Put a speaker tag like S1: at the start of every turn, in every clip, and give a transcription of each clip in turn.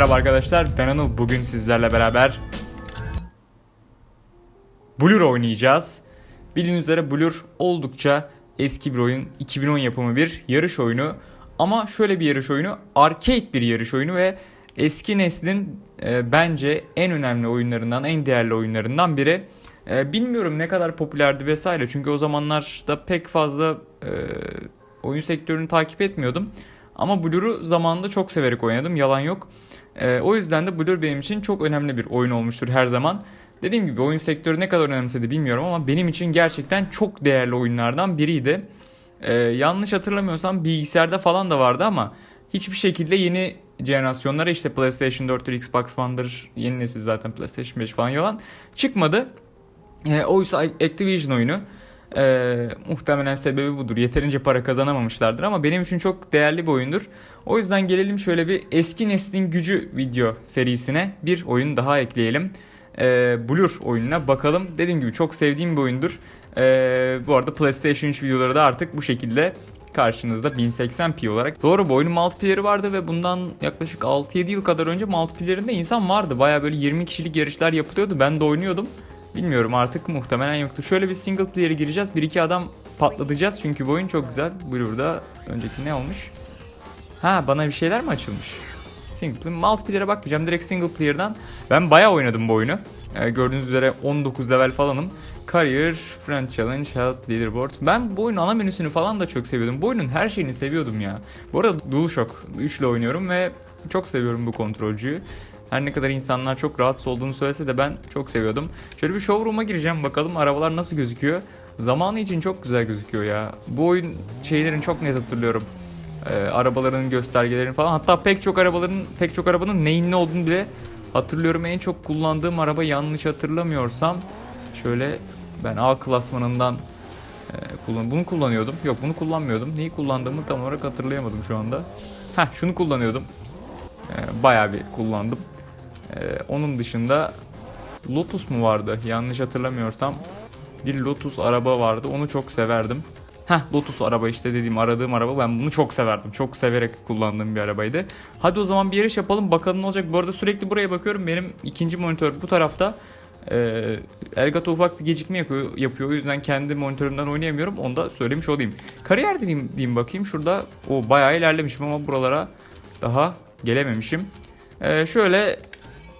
S1: Merhaba arkadaşlar. Ben Anıl. Bugün sizlerle beraber Blur oynayacağız. Bildiğiniz üzere Blur oldukça eski bir oyun. 2010 yapımı bir yarış oyunu. Ama şöyle bir yarış oyunu. Arcade bir yarış oyunu ve eski neslin e, bence en önemli oyunlarından, en değerli oyunlarından biri. E, bilmiyorum ne kadar popülerdi vesaire. Çünkü o zamanlarda pek fazla e, oyun sektörünü takip etmiyordum. Ama Blur'u zamanında çok severek oynadım. Yalan yok. Ee, o yüzden de Blur benim için çok önemli bir oyun olmuştur her zaman. Dediğim gibi oyun sektörü ne kadar önemsedi bilmiyorum ama benim için gerçekten çok değerli oyunlardan biriydi. Ee, yanlış hatırlamıyorsam bilgisayarda falan da vardı ama hiçbir şekilde yeni jenerasyonlara işte PlayStation 4'tür, Xbox One'dır, yeni nesil zaten PlayStation 5 falan yalan çıkmadı. Ee, oysa Activision oyunu. Ee, muhtemelen sebebi budur. Yeterince para kazanamamışlardır ama benim için çok değerli bir oyundur. O yüzden gelelim şöyle bir eski neslin gücü video serisine bir oyun daha ekleyelim. Ee, Blur oyununa bakalım. Dediğim gibi çok sevdiğim bir oyundur. Ee, bu arada PlayStation 3 videoları da artık bu şekilde karşınızda 1080p olarak. Doğru bu oyunun multiplayer'ı vardı ve bundan yaklaşık 6-7 yıl kadar önce multiplayer'ında insan vardı. Baya böyle 20 kişilik yarışlar yapılıyordu. Ben de oynuyordum. Bilmiyorum artık muhtemelen yoktu. Şöyle bir single player'e gireceğiz. Bir iki adam patlatacağız çünkü bu oyun çok güzel. Blur'da önceki ne olmuş? Ha bana bir şeyler mi açılmış? Single player, multiplayer'e bakmayacağım. Direkt single player'dan. Ben bayağı oynadım bu oyunu. Ee, gördüğünüz üzere 19 level falanım. Career, Friend Challenge, Help, Leaderboard. Ben bu oyunun ana menüsünü falan da çok seviyordum. Bu oyunun her şeyini seviyordum ya. Bu arada DualShock 3 ile oynuyorum ve çok seviyorum bu kontrolcüyü. Her ne kadar insanlar çok rahatsız olduğunu söylese de ben çok seviyordum. Şöyle bir showroom'a gireceğim bakalım arabalar nasıl gözüküyor. Zamanı için çok güzel gözüküyor ya. Bu oyun şeylerini çok net hatırlıyorum. Ee, arabaların göstergelerini falan. Hatta pek çok arabaların pek çok arabanın neyin ne olduğunu bile hatırlıyorum. En çok kullandığım araba yanlış hatırlamıyorsam şöyle ben A klasmanından e, kullan bunu kullanıyordum. Yok bunu kullanmıyordum. Neyi kullandığımı tam olarak hatırlayamadım şu anda. Heh şunu kullanıyordum. Ee, bayağı bir kullandım. Ee, onun dışında Lotus mu vardı? Yanlış hatırlamıyorsam bir Lotus araba vardı. Onu çok severdim. Heh Lotus araba işte dediğim aradığım araba. Ben bunu çok severdim. Çok severek kullandığım bir arabaydı. Hadi o zaman bir yarış yapalım. Bakalım ne olacak. Bu arada sürekli buraya bakıyorum. Benim ikinci monitör bu tarafta. Ee, Elgato ufak bir gecikme yapıyor. O yüzden kendi monitörümden oynayamıyorum. Onu da söylemiş olayım. Kariyer diyeyim, diyeyim bakayım. Şurada o bayağı ilerlemişim ama buralara daha gelememişim. Ee, şöyle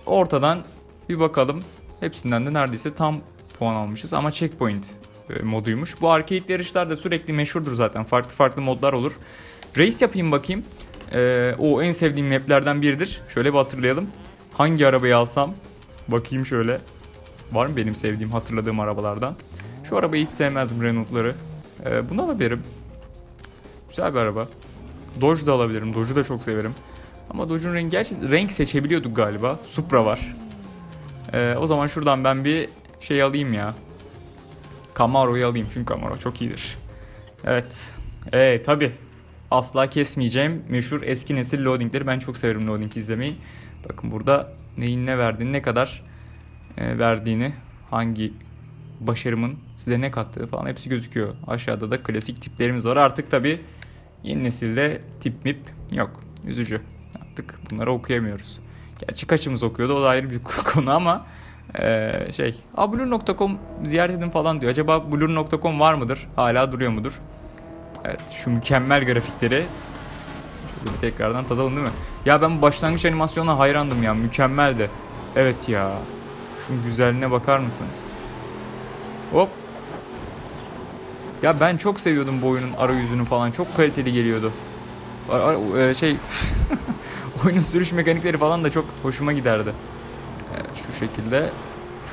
S1: ortadan bir bakalım. Hepsinden de neredeyse tam puan almışız ama checkpoint e, moduymuş. Bu arcade yarışlar da sürekli meşhurdur zaten. Farklı farklı modlar olur. Race yapayım bakayım. Ee, o en sevdiğim maplerden biridir. Şöyle bir hatırlayalım. Hangi arabayı alsam? Bakayım şöyle. Var mı benim sevdiğim, hatırladığım arabalardan? Şu arabayı hiç sevmezdim Renault'ları. Ee, bunu alabilirim. Güzel bir araba. Dodge da alabilirim. Dodge'u da çok severim. Ama Dodge'un rengi gerçi renk seçebiliyorduk galiba. Supra var. Ee, o zaman şuradan ben bir şey alayım ya. Camaro'yu alayım çünkü Camaro çok iyidir. Evet. Ee tabi. Asla kesmeyeceğim meşhur eski nesil loadingleri. Ben çok severim loading izlemeyi. Bakın burada neyin ne verdiğini, ne kadar e, verdiğini, hangi başarımın size ne kattığı falan hepsi gözüküyor. Aşağıda da klasik tiplerimiz var. Artık tabi yeni nesilde tip mip yok. Üzücü. Artık bunları okuyamıyoruz. Gerçi kaçımız okuyordu o da ayrı bir konu ama ee, şey blur.com ziyaret edin falan diyor. Acaba blur.com var mıdır? Hala duruyor mudur? Evet şu mükemmel grafikleri Şöyle bir tekrardan tadalım değil mi? Ya ben başlangıç animasyonuna hayrandım ya mükemmeldi. Evet ya. Şunun güzelliğine bakar mısınız? Hop. Ya ben çok seviyordum bu oyunun arayüzünü falan. Çok kaliteli geliyordu. Ar- ar- e, şey oyunun sürüş mekanikleri falan da çok hoşuma giderdi. Evet, şu şekilde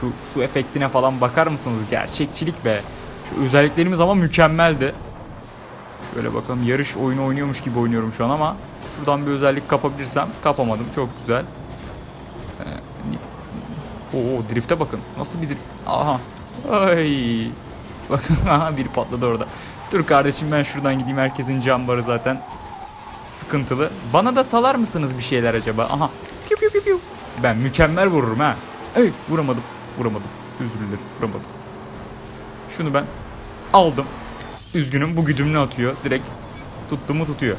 S1: şu su efektine falan bakar mısınız? Gerçekçilik be. Şu özelliklerimiz ama mükemmeldi. Şöyle bakalım yarış oyunu oynuyormuş gibi oynuyorum şu an ama şuradan bir özellik kapabilirsem kapamadım. Çok güzel. Ee, Oo drift'e bakın. Nasıl bir drift? Aha. Ay. Bakın aha biri patladı orada. Dur kardeşim ben şuradan gideyim. Herkesin cam barı zaten sıkıntılı. Bana da salar mısınız bir şeyler acaba? Aha. Piu piu piu piu. Ben mükemmel vururum ha. Ey vuramadım. Vuramadım. Özür dilerim. Vuramadım. Şunu ben aldım. Üzgünüm bu güdümlü atıyor. Direkt tuttu mu tutuyor.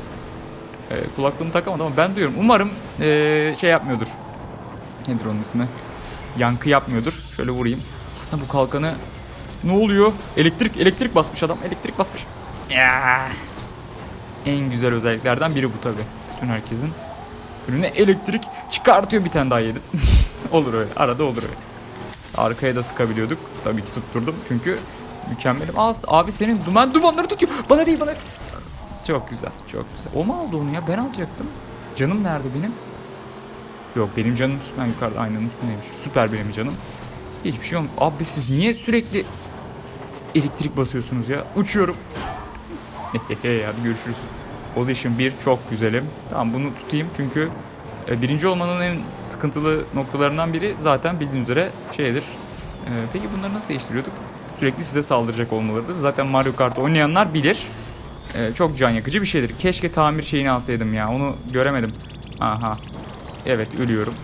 S1: E, kulaklığımı takamadım ama ben duyuyorum. Umarım e, şey yapmıyordur. Nedir onun ismi? Yankı yapmıyordur. Şöyle vurayım. Aslında bu kalkanı ne oluyor? Elektrik elektrik basmış adam. Elektrik basmış. Ya. En güzel özelliklerden biri bu tabi. Bütün herkesin önüne elektrik çıkartıyor bir tane daha yedim. olur öyle. Arada olur öyle. Arkaya da sıkabiliyorduk. Tabii ki tutturdum. Çünkü mükemmelim. Az abi senin duman dumanları tutuyor. Bana değil bana. Çok güzel. Çok güzel. O mu aldı onu ya? Ben alacaktım. Canım nerede benim? Yok benim canım ben yukarıda aynanın üstündeymiş. Süper benim canım. Hiçbir şey olmuyor. Abi siz niye sürekli elektrik basıyorsunuz ya? Uçuyorum. Hadi görüşürüz. Position 1 çok güzelim. Tamam bunu tutayım çünkü e, birinci olmanın en sıkıntılı noktalarından biri zaten bildiğiniz üzere şeydir. E, peki bunları nasıl değiştiriyorduk? Sürekli size saldıracak olmalarıdır. Zaten Mario Kart oynayanlar bilir. E, çok can yakıcı bir şeydir. Keşke tamir şeyini alsaydım ya. Onu göremedim. Aha. Evet ölüyorum.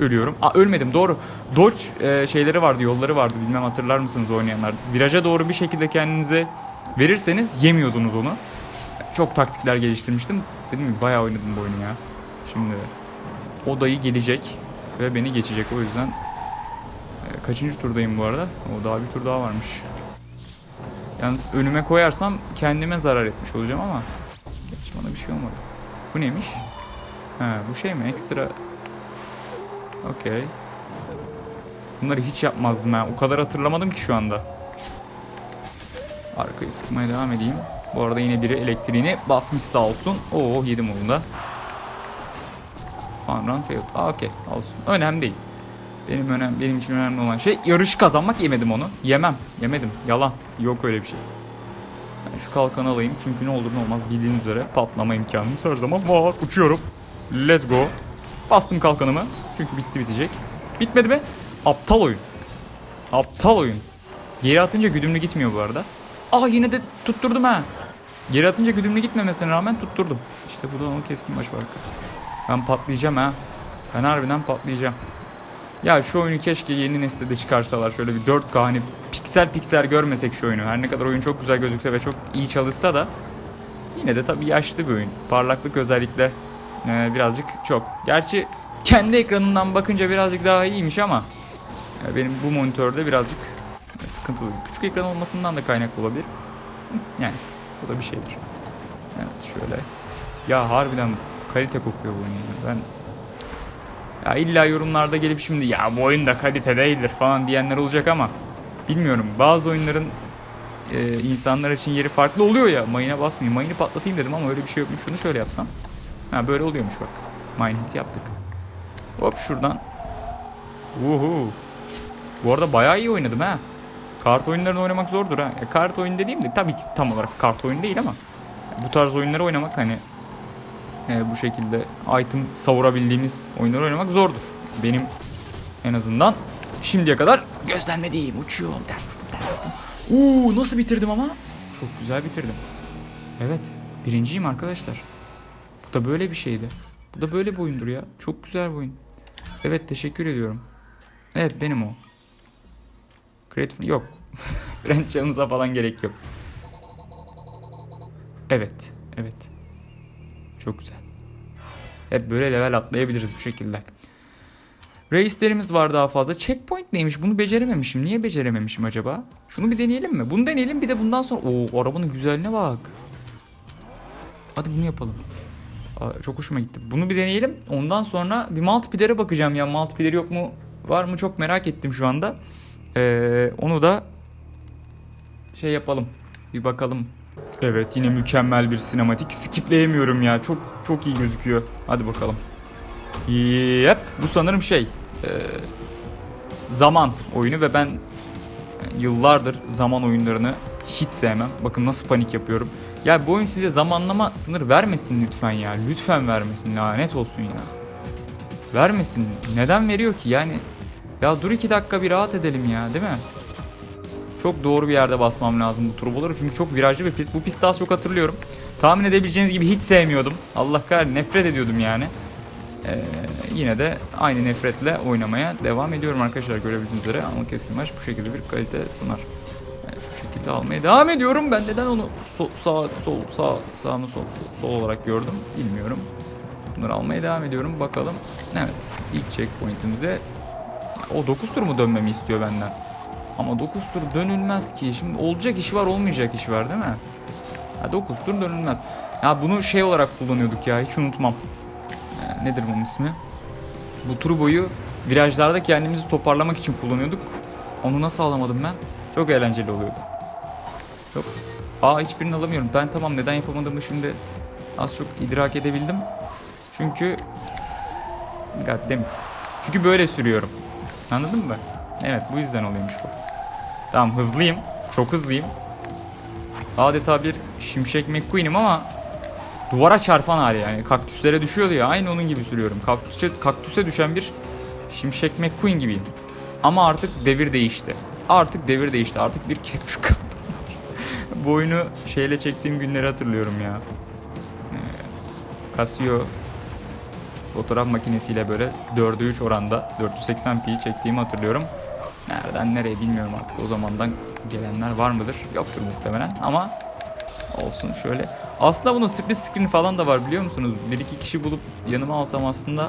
S1: Ölüyorum. Aa ölmedim doğru. Dodge şeyleri vardı, yolları vardı. Bilmem hatırlar mısınız oynayanlar. Viraja doğru bir şekilde kendinize verirseniz yemiyordunuz onu. Çok taktikler geliştirmiştim. Dedim mi bayağı oynadım bu oyunu ya. Şimdi o dayı gelecek ve beni geçecek o yüzden. E, kaçıncı turdayım bu arada? O daha bir tur daha varmış. Yalnız önüme koyarsam kendime zarar etmiş olacağım ama Gerçi bana bir şey olmadı. Bu neymiş? Ha, bu şey mi? Ekstra Okey. Bunları hiç yapmazdım ha. O kadar hatırlamadım ki şu anda. Arkayı sıkmaya devam edeyim. Bu arada yine biri elektriğini basmış sağ olsun. Oo yedim onu da. Fun run failed. Aa okey olsun. Önemli değil. Benim önem benim için önemli olan şey yarışı kazanmak yemedim onu. Yemem. Yemedim. Yalan. Yok öyle bir şey. Ben şu kalkanı alayım çünkü ne olur ne olmaz bildiğiniz üzere patlama imkanımız her zaman var. Uçuyorum. Let's go. Bastım kalkanımı. Çünkü bitti bitecek. Bitmedi mi? Aptal oyun. Aptal oyun. Geri atınca güdümlü gitmiyor bu arada. Aa yine de tutturdum ha. Geri atınca güdümlü gitmemesine rağmen tutturdum. İşte bu da onun keskin baş farkı. Ben patlayacağım ha. Ben harbiden patlayacağım. Ya şu oyunu keşke yeni nesilde çıkarsalar. Şöyle bir 4K hani piksel piksel görmesek şu oyunu. Her ne kadar oyun çok güzel gözükse ve çok iyi çalışsa da yine de tabii yaşlı bir oyun. Parlaklık özellikle ee, birazcık çok. Gerçi kendi ekranından bakınca birazcık daha iyiymiş ama e, benim bu monitörde birazcık e, sıkıntılı. Küçük ekran olmasından da kaynaklı olabilir. Yani bu da bir şeydir. Evet şöyle. Ya harbiden kalite kokuyor bu oyun. Ben ya illa yorumlarda gelip şimdi ya bu oyun da kalite değildir falan diyenler olacak ama bilmiyorum. Bazı oyunların e, insanlar için yeri farklı oluyor ya. Mayına basmayayım. Mayını patlatayım dedim ama öyle bir şey yokmuş. Şunu şöyle yapsam. Ha böyle oluyormuş bak. Mine hit yaptık. Hop şuradan. Uhu. Bu arada bayağı iyi oynadım ha. Kart oyunlarını oynamak zordur ha. Ya, kart oyun dediğim de tabii ki tam olarak kart oyun değil ama bu tarz oyunları oynamak hani e, bu şekilde item savurabildiğimiz oyunları oynamak zordur. Benim en azından şimdiye kadar gözlemlediğim uçuyorum ters uçtum ters uçtum. Uuu nasıl bitirdim ama? Çok güzel bitirdim. Evet birinciyim arkadaşlar. Bu da böyle bir şeydi. Bu da böyle bir oyundur ya. Çok güzel bir oyun. Evet teşekkür ediyorum. Evet benim o. Great yok. French yanınıza falan gerek yok. Evet. Evet. Çok güzel. Hep böyle level atlayabiliriz bu şekilde. Reislerimiz var daha fazla. Checkpoint neymiş? Bunu becerememişim. Niye becerememişim acaba? Şunu bir deneyelim mi? Bunu deneyelim bir de bundan sonra... Oo arabanın güzelliğine bak. Hadi bunu yapalım. Aa, Çok hoşuma gitti. Bunu bir deneyelim. Ondan sonra bir multiplayer'e bakacağım ya. Multiplayer yok mu? Var mı? Çok merak ettim şu anda. Ee, onu da şey yapalım. Bir bakalım. Evet yine mükemmel bir sinematik. Skipleyemiyorum ya. Çok çok iyi gözüküyor. Hadi bakalım. Yep. Bu sanırım şey. ee, zaman oyunu ve ben yıllardır zaman oyunlarını hiç sevmem. Bakın nasıl panik yapıyorum. Ya bu oyun size zamanlama sınır vermesin lütfen ya. Lütfen vermesin. Lanet olsun ya. Vermesin. Neden veriyor ki? Yani ya dur iki dakika bir rahat edelim ya değil mi? Çok doğru bir yerde basmam lazım bu turboları çünkü çok virajlı bir pist. Bu pisti az çok hatırlıyorum. Tahmin edebileceğiniz gibi hiç sevmiyordum. Allah kahretsin nefret ediyordum yani. Ee, yine de aynı nefretle oynamaya devam ediyorum arkadaşlar görebildiğiniz üzere. Ama keskin maç bu şekilde bir kalite sunar. Yani şu şekilde almaya devam ediyorum. Ben neden onu sol, sağ, sol, sağ, sağ mı sol, sol, sol olarak gördüm bilmiyorum. Bunları almaya devam ediyorum. Bakalım. Evet. ilk checkpoint'imize o 9 tur mu dönmemi istiyor benden? Ama 9 tur dönülmez ki. Şimdi olacak işi var olmayacak işi var değil mi? Ha 9 tur dönülmez. Ya bunu şey olarak kullanıyorduk ya hiç unutmam. Ee, nedir bunun ismi? Bu tur boyu virajlarda kendimizi toparlamak için kullanıyorduk. Onu nasıl alamadım ben? Çok eğlenceli oluyordu. Çok. Aa hiçbirini alamıyorum. Ben tamam neden yapamadığımı şimdi az çok idrak edebildim. Çünkü God. Çünkü böyle sürüyorum. Anladın mı? Evet bu yüzden oluyormuş bu. Tamam hızlıyım. Çok hızlıyım. Adeta bir şimşek McQueen'im ama duvara çarpan hali yani. Kaktüslere düşüyordu ya. Aynı onun gibi sürüyorum. Kaktüse, kaktüse düşen bir şimşek McQueen gibiyim. Ama artık devir değişti. Artık devir değişti. Artık bir capture var. Bu şeyle çektiğim günleri hatırlıyorum ya. Ee, Casio fotoğraf makinesiyle böyle 4'e 3 oranda 480p çektiğimi hatırlıyorum. Nereden nereye bilmiyorum artık o zamandan gelenler var mıdır? Yoktur muhtemelen ama olsun şöyle. Aslında bunun split screen falan da var biliyor musunuz? Bir iki kişi bulup yanıma alsam aslında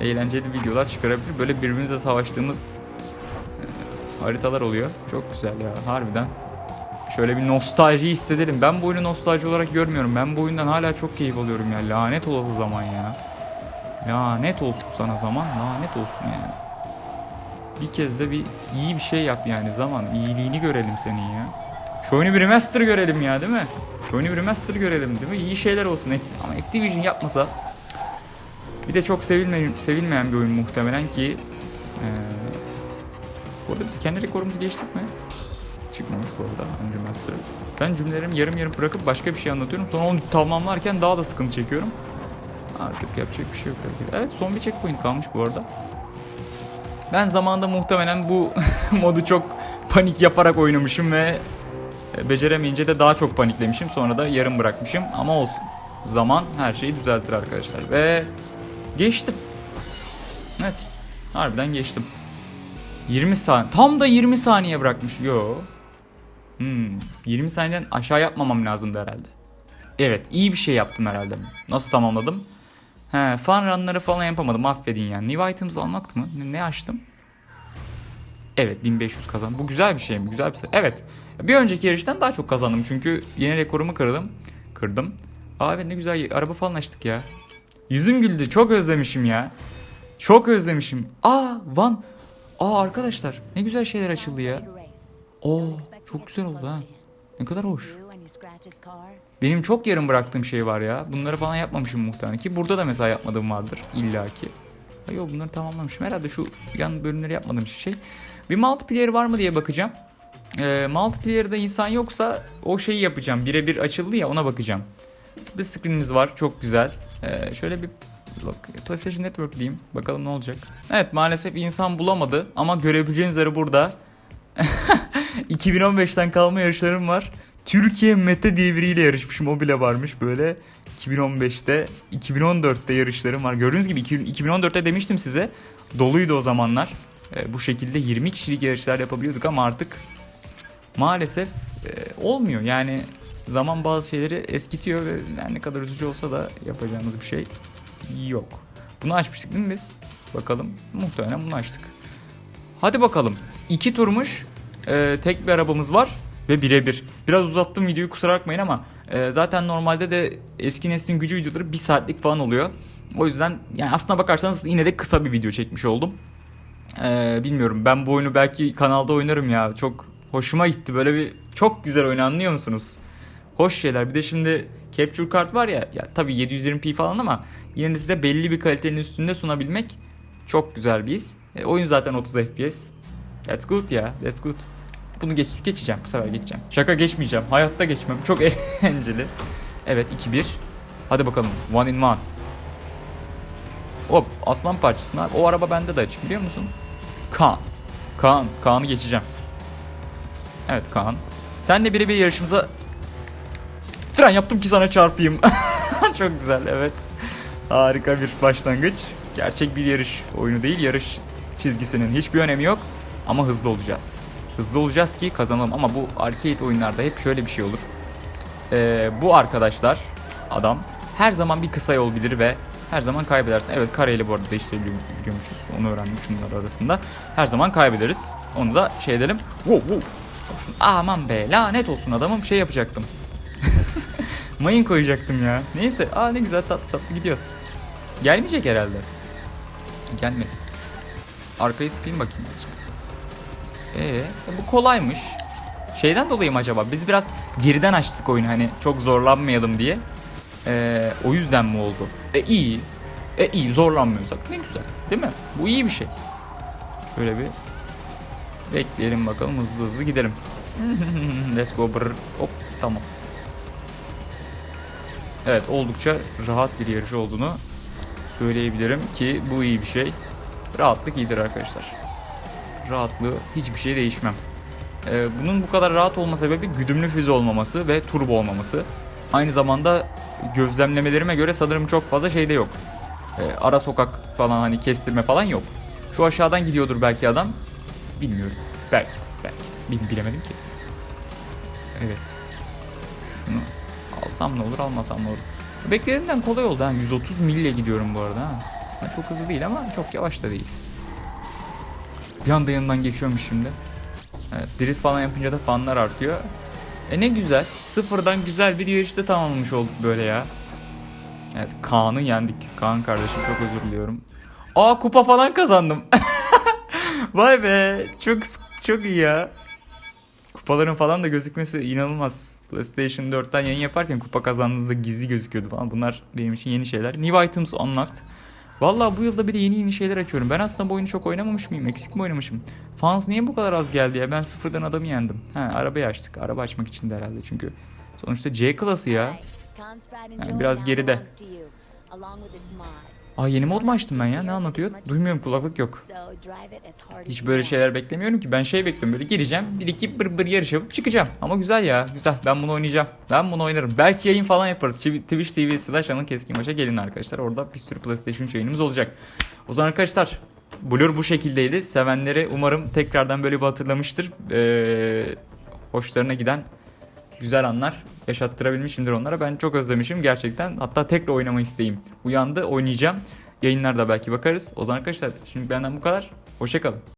S1: eğlenceli videolar çıkarabilir. Böyle birbirimizle savaştığımız haritalar oluyor. Çok güzel ya harbiden. Şöyle bir nostalji hissedelim. Ben bu oyunu nostalji olarak görmüyorum. Ben bu oyundan hala çok keyif alıyorum ya. Lanet olası zaman ya. Lanet olsun sana zaman. Lanet olsun yani. Bir kez de bir iyi bir şey yap yani zaman. iyiliğini görelim senin ya. Şu oyunu bir remaster görelim ya değil mi? Şu oyunu bir remaster görelim değil mi? İyi şeyler olsun. Ama Activision yapmasa bir de çok sevilmeyen, sevilmeyen bir oyun muhtemelen ki ee, bu arada biz kendi rekorumuzu geçtik mi? Çıkmamış bu arada Unremastered. Ben cümlelerimi yarım yarım bırakıp başka bir şey anlatıyorum. Sonra onu tamamlarken daha da sıkıntı çekiyorum. Artık yapacak bir şey yok. tabii. Evet son bir checkpoint kalmış bu arada. Ben zamanında muhtemelen bu modu çok panik yaparak oynamışım ve e, beceremeyince de daha çok paniklemişim. Sonra da yarım bırakmışım ama olsun. Zaman her şeyi düzeltir arkadaşlar. Ve geçtim. Evet. Harbiden geçtim. 20 saniye. Tam da 20 saniye bırakmış. Yo. Hmm. 20 saniyeden aşağı yapmamam lazımdı herhalde. Evet iyi bir şey yaptım herhalde. Nasıl tamamladım? He, fun runları falan yapamadım. Affedin yani. New items almaktı mı? Ne, ne açtım? Evet 1500 kazandım. Bu güzel bir şey mi? Güzel bir şey. Evet. Bir önceki yarıştan daha çok kazandım. Çünkü yeni rekorumu kırdım. Kırdım. Aa evet ne güzel araba falan açtık ya. Yüzüm güldü. Çok özlemişim ya. Çok özlemişim. Aa Van. Aa arkadaşlar ne güzel şeyler açıldı ya. Oo çok güzel oldu ha. Ne kadar hoş. Benim çok yarım bıraktığım şey var ya. Bunları falan yapmamışım muhtemelen ki burada da mesela yapmadığım vardır illaki. Ha Yok bunları tamamlamışım. Herhalde şu yan bölümleri yapmadığım şey. Bir multiplayer var mı diye bakacağım. Ee, multiplayer'da insan yoksa o şeyi yapacağım. Birebir açıldı ya ona bakacağım. Split screen'imiz var. Çok güzel. Ee, şöyle bir Look, PlayStation Network diyeyim. Bakalım ne olacak. Evet maalesef insan bulamadı ama görebileceğiniz üzere burada 2015'ten kalma yarışlarım var. Türkiye Mete diye biriyle yarışmışım. O bile varmış böyle. 2015'te, 2014'te yarışlarım var. Gördüğünüz gibi 2014'te demiştim size. Doluydu o zamanlar. Ee, bu şekilde 20 kişilik yarışlar yapabiliyorduk ama artık maalesef e, olmuyor. Yani zaman bazı şeyleri eskitiyor ve yani ne kadar üzücü olsa da yapacağımız bir şey yok. Bunu açmıştık değil mi biz? Bakalım. Muhtemelen bunu açtık. Hadi bakalım. İki turmuş. Ee, tek bir arabamız var. Ve birebir. Biraz uzattım videoyu kusura bakmayın ama e, zaten normalde de eski neslin gücü videoları bir saatlik falan oluyor. O yüzden yani aslına bakarsanız yine de kısa bir video çekmiş oldum. Ee, bilmiyorum ben bu oyunu belki kanalda oynarım ya. Çok hoşuma gitti. Böyle bir çok güzel oyun anlıyor musunuz? Hoş şeyler. Bir de şimdi capture kart var ya, ya tabii 720p falan ama yine de size belli bir kalitenin üstünde sunabilmek çok güzel bir his. E, oyun zaten 30 FPS. That's good ya. That's good. Bunu geç, geçeceğim. Bu sefer geçeceğim. Şaka geçmeyeceğim. Hayatta geçmem. Çok eğlenceli. Evet 2-1. Hadi bakalım. One in one. Hop aslan parçasına. O araba bende de açık biliyor musun? Kaan. Kaan. Kaan'ı geçeceğim. Evet Kaan. Sen de birebir yarışımıza fren yaptım ki sana çarpayım. Çok güzel evet. Harika bir başlangıç. Gerçek bir yarış oyunu değil. Yarış çizgisinin hiçbir önemi yok. Ama hızlı olacağız. Hızlı olacağız ki kazanalım ama bu arcade oyunlarda hep şöyle bir şey olur. Ee, bu arkadaşlar adam her zaman bir kısa yol bilir ve her zaman kaybedersin. Evet kareyle bu arada değiştirebiliyormuşuz. Onu öğrendim şunlar arasında. Her zaman kaybederiz. Onu da şey edelim. Wow, wow. Aman be lanet olsun adamım şey yapacaktım. Mayın koyacaktım ya. Neyse aa ne güzel tatlı tatlı gidiyoruz. Gelmeyecek herhalde. Gelmesin. Arkayı sıkayım bakayım azıcık. Ee, bu kolaymış. Şeyden dolayı mı acaba? Biz biraz geriden açtık oyunu hani çok zorlanmayalım diye. Ee, o yüzden mi oldu? E iyi. E iyi zorlanmıyorsak ne güzel. Değil mi? Bu iyi bir şey. Şöyle bir bekleyelim bakalım hızlı hızlı gidelim. Let's go brr. Hop tamam. Evet oldukça rahat bir yarış olduğunu söyleyebilirim ki bu iyi bir şey. Rahatlık iyidir arkadaşlar. Rahatlığı hiçbir şey değişmem. Ee, bunun bu kadar rahat olma sebebi güdümlü füze olmaması ve turbo olmaması. Aynı zamanda gözlemlemelerime göre sanırım çok fazla şeyde yok. Ee, ara sokak falan hani kestirme falan yok. Şu aşağıdan gidiyordur belki adam. Bilmiyorum. Belki. Belki. Bil- bilemedim ki. Evet. Şunu alsam ne olur almasam ne olur. Beklediğimden kolay oldu ha. 130 mille gidiyorum bu arada ha. Aslında çok hızlı değil ama çok yavaş da değil. Bir anda yanından geçiyormuş şimdi. Evet, drift falan yapınca da fanlar artıyor. E ne güzel. Sıfırdan güzel bir yarışta tamamlamış olduk böyle ya. Evet Kaan'ı yendik. Kaan kardeşim çok özür diliyorum. Aa kupa falan kazandım. Vay be. Çok çok iyi ya. Kupaların falan da gözükmesi inanılmaz. PlayStation 4'ten yayın yaparken kupa kazandığınızda gizli gözüküyordu falan. Bunlar benim için yeni şeyler. New items unlocked. Vallahi bu yılda bir de yeni yeni şeyler açıyorum. Ben aslında bu oyunu çok oynamamış mıyım? Eksik mi oynamışım? Fans niye bu kadar az geldi ya? Ben sıfırdan adamı yendim. Ha arabayı açtık. Araba açmak için de herhalde çünkü. Sonuçta C klası ya.
S2: Yani biraz geride.
S1: Aa yeni mod mu açtım ben ya? Ne anlatıyor? Duymuyorum kulaklık yok. Hiç böyle şeyler beklemiyorum ki. Ben şey bekliyorum böyle gireceğim. Bir iki bır bır yarış yapıp çıkacağım. Ama güzel ya. Güzel. Ben bunu oynayacağım. Ben bunu oynarım. Belki yayın falan yaparız. Tw- Twitch TV slash Anıl Keskin Maç'a gelin arkadaşlar. Orada bir sürü PlayStation yayınımız olacak. O zaman arkadaşlar Blur bu şekildeydi. Sevenleri umarım tekrardan böyle bir hatırlamıştır. Ee, hoşlarına giden güzel anlar yaşattırabilmişimdir onlara. Ben çok özlemişim gerçekten. Hatta tekrar oynama isteğim uyandı. Oynayacağım. Yayınlarda belki bakarız. O zaman arkadaşlar şimdi benden bu kadar. Hoşçakalın.